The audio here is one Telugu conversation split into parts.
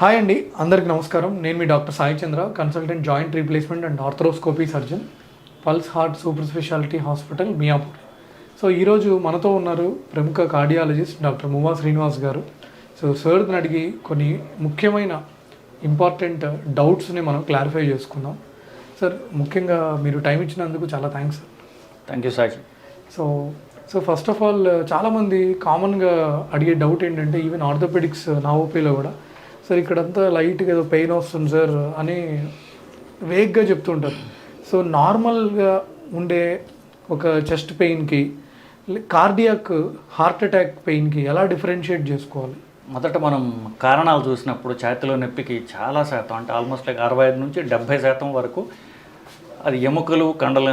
హాయ్ అండి అందరికి నమస్కారం. నేను మీ doctor Sai Chandra consultant joint replacement and arthroscopy surgeon pulse heart super speciality hospital Miyapur. So ఈరోజు మనతో ఉన్నారు ప్రముఖ కార్డియాలజిస్ట్ డాక్టర్ ముమా శ్రీనివాస్ గారు. సో సార్ని అడిగి కొన్ని ముఖ్యమైన ఇంపార్టెంట్ డౌట్స్ని మనం క్లారిఫై చేసుకుందాం. సార్ ముఖ్యంగా మీరు టైం ఇచ్చినందుకు చాలా thanks sir. Thank you sir so so first of all చాలామంది కామన్గా అడిగే డౌట్ ఏంటంటే ఈవెన్ ఆర్థోపెడిక్స్ నా ఓపీలో కూడా. సార్ ఇక్కడంతా లైట్గా ఏదో పెయిన్ వస్తుంది సార్ అని వేగ్గా చెప్తుంటారు. సో నార్మల్గా ఉండే ఒక చెస్ట్ పెయిన్కి కార్డియాక్ హార్ట్ అటాక్ పెయిన్కి ఎలా డిఫరెన్షియేట్ చేసుకోవాలి? మొదట మనం కారణాలు చూసినప్పుడు ఛాతిలో నొప్పికి చాలా శాతం అంటే ఆల్మోస్ట్ లైక్ అరవై ఐదు నుంచి డెబ్బై శాతం వరకు అది ఎముకలు కండలు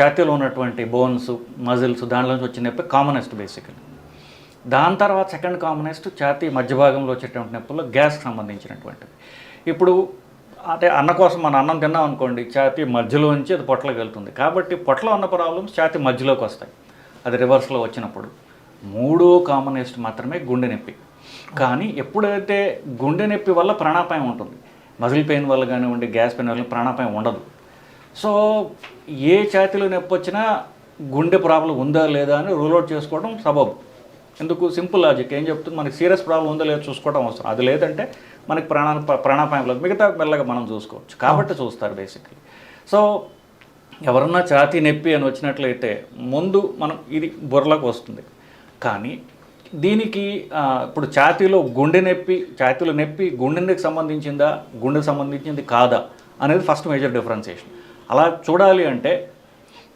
ఛాతీలో ఉన్నటువంటి బోన్స్ మజిల్స్ దానిలో నుంచి వచ్చిన నొప్పి కామనెస్ట్ బేసికలీ దాని తర్వాత సెకండ్ కామనెస్ట్ ఛాతీ మధ్య భాగంలో వచ్చేటువంటి నొప్పుల్లో గ్యాస్కి సంబంధించినటువంటిది. ఇప్పుడు అంటే అన్న కోసం మన అన్నం తిన్నాం అనుకోండి ఛాతీ మధ్యలోంచి అది పొట్టలోకి వెళ్తుంది. కాబట్టి పొట్టలో ఉన్న ప్రాబ్లమ్స్ ఛాతీ మధ్యలోకి వస్తాయి. అది రివర్స్లో వచ్చినప్పుడు. మూడో కామనెస్ట్ మాత్రమే గుండె నొప్పి. కానీ ఎప్పుడైతే గుండె నొప్పి వల్ల ప్రాణాపాయం ఉంటుంది మజిల్ పెయిన్ వల్ల కానివ్వండి గ్యాస్ పెయిన్ వల్ల ప్రాణాపాయం ఉండదు. సో ఏ ఛాతీలో నొప్పి వచ్చినా గుండె ప్రాబ్లం ఉందా లేదా అని రూల్ అవుట్ చేసుకోవడం సబబు. ఎందుకు? Simple logic. ఏం చెప్తుంది? మనకి సీరియస్ ప్రాబ్లం ఉందా లేదా చూసుకోవడం అవసరం. అది లేదంటే మనకి ప్రాణ ప్రాణాపాయం లేదు మిగతా మెల్లగా మనం చూసుకోవచ్చు. కాబట్టి చూస్తారు బేసిక్లీ. సో ఎవరన్నా ఛాతీ నొప్పి అని వచ్చినట్లయితే ముందు మనం ఇది బుర్రలోకి వస్తుంది. కానీ దీనికి ఇప్పుడు ఛాతీలో గుండె నొప్పి ఛాతీలో నొప్పి గుండెకి సంబంధించిందా? గుండెకి సంబంధించింది కాదా? అనేది ఫస్ట్ మేజర్ డిఫరెన్సియేషన్. అలా చూడాలి అంటే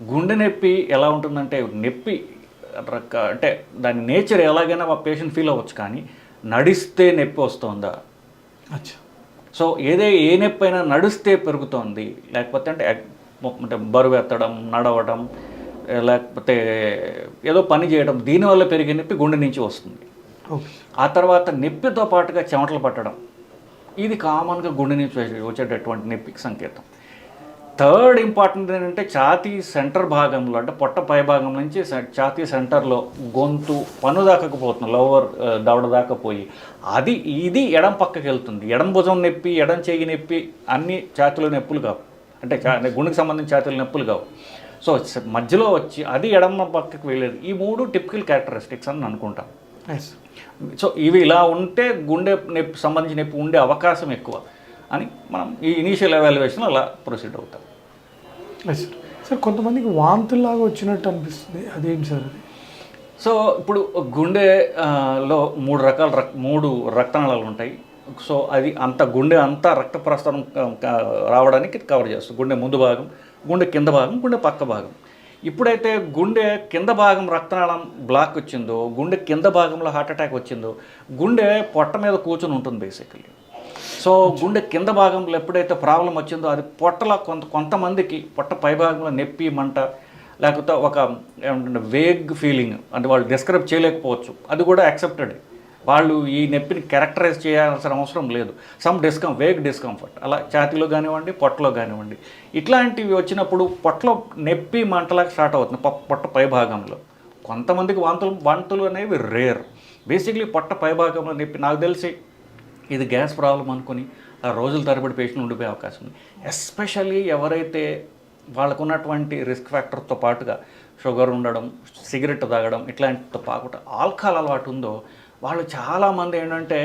గుండె నొప్పి ఎలా ఉంటుందంటే నొప్పి రక అంటే దాని నేచర్ ఎలాగైనా ఆ పేషెంట్ ఫీల్ అవ్వచ్చు కానీ నడిస్తే నొప్పి వస్తుందా? అచ్చా. సో ఏదే ఏ నొప్పి అయినా నడిస్తే పెరుగుతోంది. లేకపోతే అంటే అంటే బరువు ఎత్తడం నడవడం లేకపోతే ఏదో పని చేయడం దీనివల్ల పెరిగే నొప్పి గుండె నుంచి వస్తుంది. ఆ తర్వాత నొప్పితో పాటుగా చెమటలు పట్టడం. ఇది కామన్గా గుండె నుంచి వచ్చే- వచ్చేటటువంటి నొప్పికి సంకేతం. థర్డ్ ఇంపార్టెంట్ ఏంటంటే ఛాతీ సెంటర్ భాగంలో అంటే పొట్ట పై భాగం నుంచి సె- ఛాతీ సెంటర్లో గొంతు పన్ను దాకాకు పోతుంది లోవర్ దవడ దాకా పోయి. అది ఇది ఎడం పక్కకి వెళ్తుంది. ఎడం భుజం నొప్పి ఎడం చెయ్యి నొప్పి అన్ని ఛాతీలో నొప్పులు కావు. అంటే చా గుండెకి సంబంధించిన ఛాతీల నొప్పులు కావు. సో మధ్యలో వచ్చి అది ఎడమ పక్కకి వెళ్ళేది. ఈ మూడు టిపికల్ క్యారెక్టరిస్టిక్స్ అని అనుకుంటాం. ఎస్ సో ఇవి ఇలా ఉంటే గుండె నొప్పి సంబంధించిన నొప్పి ఉండే అవకాశం ఎక్కువ. అని మనం ఈ ఇనీషియల్ ఎవాల్యుయేషన్ అలా ప్రొసీడ్ అవుతాం. సార్ సార్ కొంతమందికి వాంతుల్లాగా వచ్చినట్టు అనిపిస్తుంది. అదేంటి సార్ అది? సో ఇప్పుడు గుండె ఆ, లో మూడు రకాల రక్ మూడు రక్తనాళాలు ఉంటాయి. సో అది అంత గుండె అంతా రక్త క- రావడానికి కవర్ చేస్తుంది. గుండె ముందు భాగం గుండె కింద భాగం గుండె పక్క భాగం. ఇప్పుడైతే గుండె కింద భాగం రక్తనాళం బ్లాక్ వచ్చిందో గుండె కింద భాగంలో హార్ట్ అటాక్ వచ్చిందో గుండె పొట్ట మీద కూర్చొని ఉంటుంది బేసికలీ సో గుండె కింద భాగంలో ఎప్పుడైతే ప్రాబ్లం వచ్చిందో అది పొట్టలో కొంత కొంతమందికి పొట్ట పై భాగంలో నొప్పి మంట లేకపోతే ఒక ఏమంటే వేగ్ ఫీలింగ్ అంటే వాళ్ళు డిస్క్రైబ్ చేయలేకపోవచ్చు. అది కూడా యాక్సెప్టెడ్ వాళ్ళు ఈ నొప్పిని క్యారెక్టరైజ్ చేయాల్సిన అవసరం లేదు. సమ్ డిస్కం వేగ్ డిస్కంఫర్ట్ అలా ఛాతీలో కానివ్వండి పొట్టలో కానివ్వండి. ఇట్లాంటివి వచ్చినప్పుడు పొట్టలో నొప్పి మంటలాగా స్టార్ట్ అవుతుంది పొట్ట పై భాగంలో కొంతమందికి వాంతులు వాంతులు అనేవి రేర్ బేసిక్లీ పొట్ట పై భాగంలో నొప్పి నాకు తెలిసి ఇది గ్యాస్ ప్రాబ్లం అనుకుని ఆ రోజుల తరబడి పేషెంట్ ఉండిపోయే అవకాశం ఉంది. ఎస్పెషల్లీ ఎవరైతే వాళ్ళకు ఉన్నటువంటి రిస్క్ ఫ్యాక్టర్తో పాటుగా షుగర్ ఉండడం సిగరెట్ తాగడం ఇట్లాంటితో పాటుగా ఆల్కహాల్ అలవాటు ఉందో వాళ్ళు చాలామంది ఏంటంటే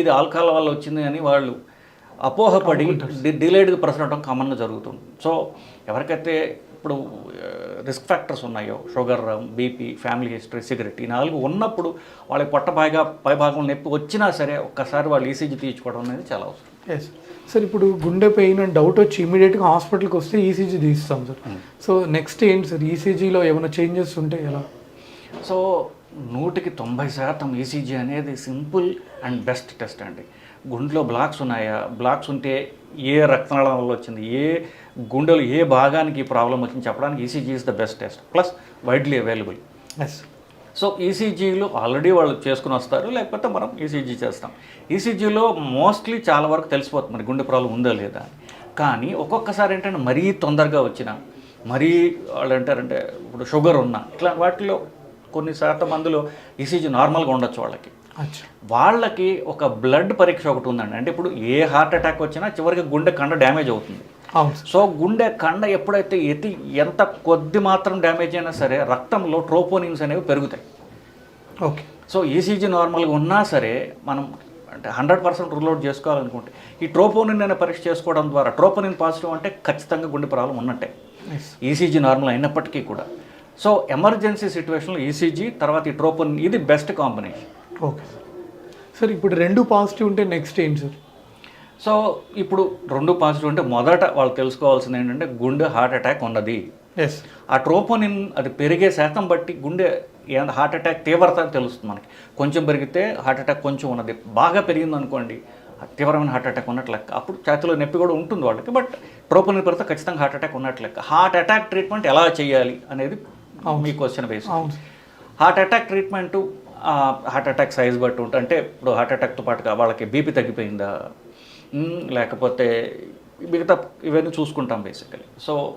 ఇది ఆల్కహాల్ వల్ల వచ్చింది అని వాళ్ళు అపోహపడి డిలేడ్గా ప్రసరడం కామన్గా జరుగుతుంది. సో ఎవరికైతే ఇప్పుడు రిస్క్ ఫ్యాక్టర్స్ ఉన్నాయో sugar BP family history cigarette ఈ నాలుగు ఉన్నప్పుడు వాళ్ళకి పొట్ట పైగా పై భాగంలో నొప్పి వచ్చినా సరే ఒక్కసారి వాళ్ళు ఈసీజీ తీయించుకోవడం అనేది చాలా అవసరం. ఎస్ సార్ ఇప్పుడు గుండె పెయిన్ అని డౌట్ వచ్చి ఇమీడియట్గా హాస్పిటల్కి వస్తే ఈసీజీ తీస్తాం సార్ సో నెక్స్ట్ ఏంటి సార్ ఈసీజీలో ఏమైనా చేంజెస్ ఉంటే ఎలా? సో నూటికి తొంభై శాతం ఈసీజీ అనేది సింపుల్ అండ్ బెస్ట్ టెస్ట్ అండి. గుండెలో బ్లాక్స్ ఉన్నాయా? బ్లాక్స్ ఉంటే ఏ రక్తనాళం వల్ల వచ్చింది? ఏ గుండెలో ఏ భాగానికి ప్రాబ్లం వచ్చింది చెప్పడానికి ECG is the best test plus widely available yes so ఈసీజీలు already వాళ్ళు చేసుకుని వస్తారు లేకపోతే మనం ఈసీజీ చేస్తాం. ఈసీజీలో మోస్ట్లీ చాలా వరకు తెలిసిపోతుంది మరి గుండె ప్రాబ్లం ఉందా లేదా అని. కానీ ఒక్కొక్కసారి ఏంటంటే మరీ తొందరగా వచ్చిన మరీ వాళ్ళు అంటారంటే ఇప్పుడు షుగర్ ఉన్నా ఇట్లా వాటిలో కొన్ని శాతం మందిలో ఈసీజీ నార్మల్గా ఉండొచ్చు వాళ్ళకి. వాళ్ళకి ఒక బ్లడ్ పరీక్ష ఒకటి ఉందండి. అంటే ఇప్పుడు ఏ హార్ట్ అటాక్ వచ్చినా చివరికి గుండె కండ డ్యామేజ్ అవుతుంది. సో గుండె కండ ఎప్పుడైతే ఎతి ఎంత కొద్ది మాత్రం డ్యామేజ్ అయినా సరే రక్తంలో ట్రోపోనిన్స్ అనేవి పెరుగుతాయి. ఓకే. సో ఈసీజీ నార్మల్గా ఉన్నా సరే మనం అంటే హండ్రెడ్ పర్సెంట్ రూల్ అవుట్ చేసుకోవాలనుకుంటే ఈ ట్రోపోనిన్ అనే పరీక్ష చేసుకోవడం ద్వారా ట్రోపోనిన్ పాజిటివ్ అంటే ఖచ్చితంగా గుండె ప్రాబ్లం ఉన్నట్టే. ఈసీజీ నార్మల్ అయినప్పటికీ కూడా. సో ఎమర్జెన్సీ సిచ్యువేషన్లో ఈసీజీ తర్వాత ఈ ట్రోపోనిన్ ఇది best combination. Okay sir. Sir ఇప్పుడు రెండు పాజిటివ్ ఉంటే నెక్స్ట్ ఏంటి సార్? సో ఇప్పుడు రెండు పాజిటివ్ అంటే మొదట వాళ్ళు తెలుసుకోవాల్సింది ఏంటంటే గుండె హార్ట్ అటాక్ ఉన్నది. ఎస్ ఆ ట్రోపోనిన్ అది పెరిగే శాతం బట్టి గుండె హార్ట్ అటాక్ తీవ్రత తెలుస్తుంది మనకి. కొంచెం పెరిగితే హార్ట్ అటాక్ కొంచెం ఉన్నది. బాగా పెరిగింది అనుకోండి తీవ్రమైన హార్ట్ అటాక్ ఉన్నట్లు లెక్క. అప్పుడు ఛాతీలో నొప్పి కూడా ఉంటుంది వాళ్ళకి బట్ ట్రోపోనిన్ పెరిగితే ఖచ్చితంగా హార్ట్ అటాక్ ఉన్నట్లు లెక్క. హార్ట్ అటాక్ ట్రీట్మెంట్ ఎలా చేయాలి అనేది మీ question base heart attack treatment heart attack size బట్టి ఉంటుంది అంటే ఇప్పుడు హార్ట్ అటాక్తో పాటుగా వాళ్ళకి బీపీ తగ్గిపోయిందా లేకపోతే మిగతా ఇవన్నీ చూసుకుంటాం బేసికలీ సో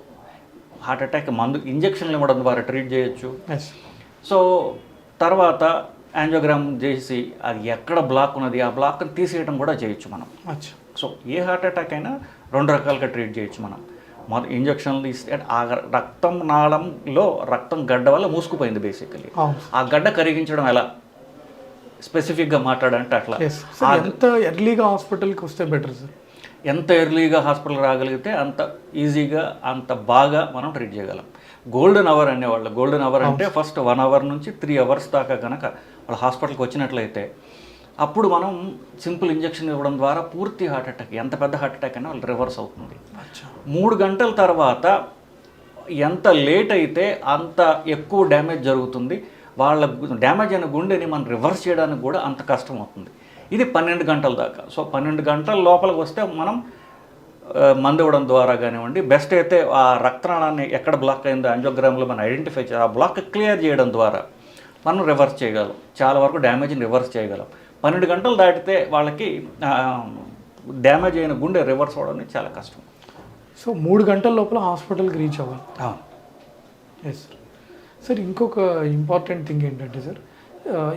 హార్ట్ అటాక్ మందు ఇంజక్షన్లు ఇవ్వడం ద్వారా ట్రీట్ చేయొచ్చు. సో తర్వాత యాంజియోగ్రామ్ చేసి అది ఎక్కడ బ్లాక్ ఉన్నది ఆ బ్లాక్ని తీసేయడం కూడా చేయొచ్చు మనం. సో ఏ హార్ట్ అటాక్ అయినా రెండు రకాలుగా ట్రీట్ చేయొచ్చు మనం. మొదటి ఇంజక్షన్లు ఇస్తే ఆ రక్తం నాళంలో రక్తం గడ్డ వల్ల మూసుకుపోయింది బేసికలీ ఆ గడ్డ కరిగించడం ఎలా? స్పెసిఫిక్గా మాట్లాడంటే అట్లా. ఎంత ఎర్లీగా హాస్పిటల్కి వస్తే బెటర్ సార్ ఎంత ఎర్లీగా హాస్పిటల్ రాగలిగితే అంత ఈజీగా అంత బాగా మనం ట్రీట్ చేయగలం. గోల్డెన్ అవర్ అనేవాళ్ళు. గోల్డెన్ అవర్ అంటే ఫస్ట్ వన్ అవర్ నుంచి త్రీ అవర్స్ దాకా కనుక వాళ్ళు హాస్పిటల్కి వచ్చినట్లయితే అప్పుడు మనం సింపుల్ ఇంజెక్షన్ ఇవ్వడం ద్వారా పూర్తి హార్ట్ అటాక్ ఎంత పెద్ద హార్ట్ అటాక్ అయినా వాళ్ళు రివర్స్ అవుతుంది. మూడు గంటల తర్వాత ఎంత లేట్ అయితే అంత ఎక్కువ డ్యామేజ్ జరుగుతుంది. వాళ్ళ డ్యామేజ్ అయిన గుండెని మనం రివర్స్ చేయడానికి కూడా అంత కష్టం అవుతుంది. ఇది పన్నెండు గంటల దాకా. సో పన్నెండు గంటల లోపలికి వస్తే మనం మందు ఇవ్వడం ద్వారా కానివ్వండి బెస్ట్ అయితే ఆ రక్తనాళాన్ని ఎక్కడ బ్లాక్ అయిందో అంజోగ్రామ్లో మనం ఐడెంటిఫై చేయాలి ఆ బ్లాక్ క్లియర్ చేయడం ద్వారా మనం రివర్స్ చేయగలం. చాలా వరకు డ్యామేజ్ని రివర్స్ చేయగలం. పన్నెండు గంటలు దాటితే వాళ్ళకి డ్యామేజ్ అయిన గుండె రివర్స్ అవ్వడం అనేది చాలా కష్టం. సో మూడు గంటల లోపల హాస్పిటల్కి రీచ్ అవ్వాలి. ఎస్ సార్ ఇంకొక ఇంపార్టెంట్ థింగ్ ఏంటంటే సార్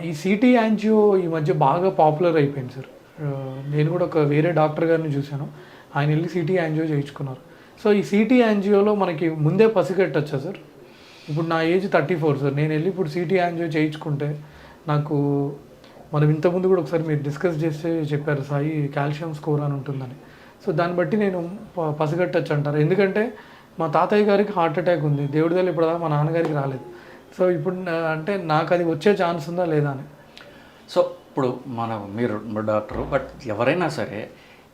ఈ సిటీ యాంజియో ఈ మధ్య బాగా పాపులర్ అయిపోయింది సార్. నేను కూడా ఒక వేరే డాక్టర్ గారిని చూశాను. ఆయన వెళ్ళి సిటీ యాంజియో చేయించుకున్నారు. సో ఈ సిటీ యాంజియోలో మనకి ముందే పసిగట్టచ్చా సార్? ఇప్పుడు నా ఏజ్ థర్టీ ఫోర్ సార్. నేను వెళ్ళి ఇప్పుడు సిటీ యాంజియో చేయించుకుంటే నాకు మనం ఇంతకుముందు కూడా ఒకసారి మీరు డిస్కస్ చేస్తే చెప్పారు సాయి కాల్షియం స్కోర్ అని ఉంటుందని. సో దాన్ని బట్టి నేను ప- పసిగట్టచ్చు అంటారు ఎందుకంటే మా తాతయ్య గారికి హార్ట్ అటాక్ ఉంది. దేవుడి దగ్గర ఇప్పుడు మా నాన్నగారికి రాలేదు. సో ఇప్పుడు అంటే నాకు అది వచ్చే ఛాన్స్ ఉందా లేదా అని. సో ఇప్పుడు మన మీరు డాక్టర్ బట్ ఎవరైనా సరే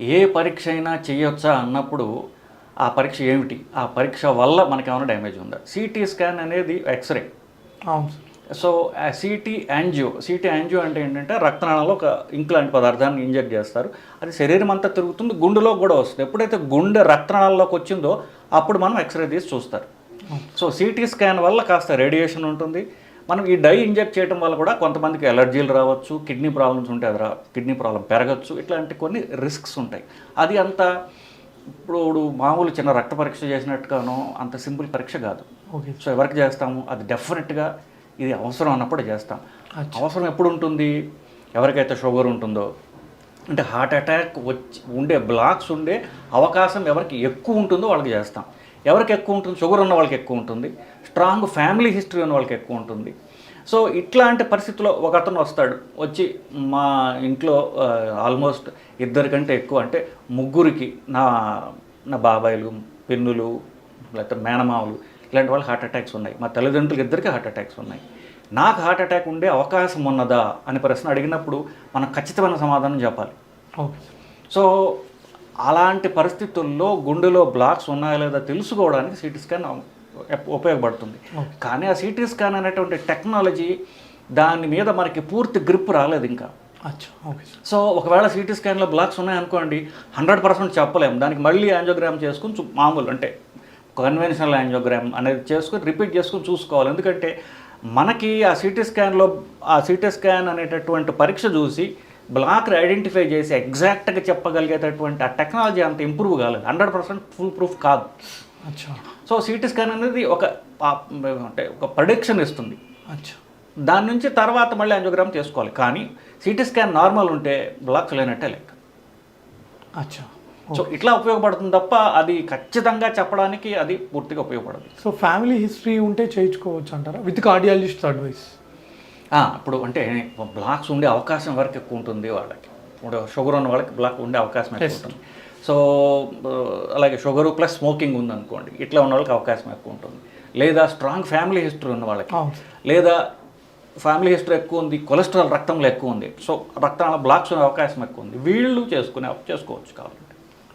ఏ పరీక్ష అయినా చేయొచ్చా అన్నప్పుడు ఆ పరీక్ష ఏమిటి? ఆ పరీక్ష వల్ల మనకి ఏమైనా డ్యామేజ్ ఉందా? సిటీ స్కాన్ అనేది ఎక్స్రే. అవును sir. So CT angio CT angio అంటే ఏంటంటే రక్తనాళంలో ఒక ఇంక్ లాంటి పదార్థాన్ని ఇంజెక్ట్ చేస్తారు. అది శరీరం అంతా తిరుగుతుంది గుండెలో కూడా వస్తుంది. ఎప్పుడైతే గుండె రక్తనాళంలోకి వచ్చిందో అప్పుడు మనం ఎక్స్రే తీసి చూస్తారు. సో సిటీ స్కాన్ వల్ల కాస్త రేడియేషన్ ఉంటుంది. మనం ఈ డై ఇంజెక్ట్ చేయడం వల్ల కూడా కొంతమందికి ఎలర్జీలు రావచ్చు కిడ్నీ ప్రాబ్లమ్స్ ఉంటే అది రా కిడ్నీ ప్రాబ్లం పెరగచ్చు ఇట్లాంటి కొన్ని రిస్క్స్ ఉంటాయి. అది అంత ఇప్పుడు మామూలు చిన్న రక్త పరీక్ష చేసినట్టుగానో అంత సింపుల్ పరీక్ష కాదు. ఓకే. సో ఎవరికి చేస్తాము? అది డెఫినెట్గా ఇది అవసరం అన్నప్పుడు చేస్తాం. అవసరం ఎప్పుడు ఉంటుంది ఎవరికైతే షుగర్ ఉంటుందో. అంటే హార్ట్ అటాక్ వచ్చి ఉండే బ్లాక్స్ ఉండే అవకాశం ఎవరికి ఎక్కువ ఉంటుందో వాళ్ళకి చేస్తాం. ఎవరికి ఎక్కువ ఉంటుంది? షుగర్ ఉన్న వాళ్ళకి ఎక్కువ ఉంటుంది. స్ట్రాంగ్ ఫ్యామిలీ హిస్టరీ ఉన్న వాళ్ళకి ఎక్కువ ఉంటుంది. సో ఇట్లాంటి పరిస్థితుల్లో ఒక అతను వస్తాడు. వచ్చి మా ఇంట్లో ఆల్మోస్ట్ ఇద్దరికంటే ఎక్కువ అంటే ముగ్గురికి నా నా బాబాయిలు పిన్నులు లేకపోతే మేనమామలు ఇలాంటి వాళ్ళు హార్ట్ అటాక్స్ ఉన్నాయి. మా తల్లిదండ్రులకి ఇద్దరికి హార్ట్ అటాక్స్ ఉన్నాయి. నాకు హార్ట్ అటాక్ ఉండే అవకాశం ఉన్నదా అనే ప్రశ్న అడిగినప్పుడు మనం ఖచ్చితమైన సమాధానం చెప్పాలి. సో అలాంటి పరిస్థితుల్లో గుండెలో బ్లాక్స్ ఉన్నాయా లేదా తెలుసుకోవడానికి సిటీ స్కాన్ ఉపయోగపడుతుంది. కానీ ఆ సిటీ స్కాన్ అనేటువంటి టెక్నాలజీ దాని మీద మనకి పూర్తి గ్రిప్ రాలేదు ఇంకా. సో ఒకవేళ సిటీ స్కాన్లో బ్లాక్స్ ఉన్నాయనుకోండి హండ్రెడ్ పర్సెంట్ చెప్పలేము దానికి మళ్ళీ యాంజియోగ్రామ్ చేసుకుని మామూలు అంటే కన్వెన్షనల్ యాంజియోగ్రామ్ అనేది చేసుకుని రిపీట్ చేసుకుని చూసుకోవాలి. ఎందుకంటే మనకి ఆ సిటీ స్కాన్లో ఆ సిటీ స్కాన్ అనేటటువంటి పరీక్ష చూసి బ్లాక్ ఐడెంటిఫై చేసి ఎగ్జాక్ట్గా చెప్పగలిగేటటువంటి ఆ టెక్నాలజీ అంత ఇంప్రూవ్ కాలేదు. హండ్రెడ్ పర్సెంట్ ఫుల్ ప్రూఫ్ కాదు. అచ్చా. సో సిటీ స్కాన్ అనేది ఒక అంటే ఒక ప్రొడిక్షన్ ఇస్తుంది. అచ్చా. దాని నుంచి తర్వాత మళ్ళీ యాంజియోగ్రామ్ చేసుకోవాలి. కానీ సిటీ స్కాన్ నార్మల్ ఉంటే బ్లాక్స్ లేనట్టే లెక్క. అచ్చా. సో ఇట్లా ఉపయోగపడుతుంది తప్ప అది ఖచ్చితంగా చెప్పడానికి అది పూర్తిగా ఉపయోగపడదు. సో ఫ్యామిలీ హిస్టరీ ఉంటే చేయించుకోవచ్చు అంటారా? విత్ కార్డియాలజిస్ట్ అడ్వైస్ ఇప్పుడు అంటే బ్లాక్స్ ఉండే అవకాశం వరకు ఎక్కువ ఉంటుంది వాళ్ళకి. ఇప్పుడు షుగర్ ఉన్న వాళ్ళకి బ్లాక్ ఉండే అవకాశం ఎక్కువ ఉంటుంది. సో అలాగే షుగర్ ప్లస్ స్మోకింగ్ ఉందనుకోండి ఇట్లా ఉన్న వాళ్ళకి అవకాశం ఎక్కువ ఉంటుంది. లేదా స్ట్రాంగ్ ఫ్యామిలీ హిస్టరీ ఉన్న వాళ్ళకి. లేదా ఫ్యామిలీ హిస్టరీ ఎక్కువ ఉంది కొలెస్ట్రాల్ రక్తంలో ఎక్కువ ఉంది. సో రక్తంలో బ్లాక్స్ ఉన్న అవకాశం ఎక్కువ ఉంది. వీళ్ళు చేసుకునే చేసుకోవచ్చు కావాలంటే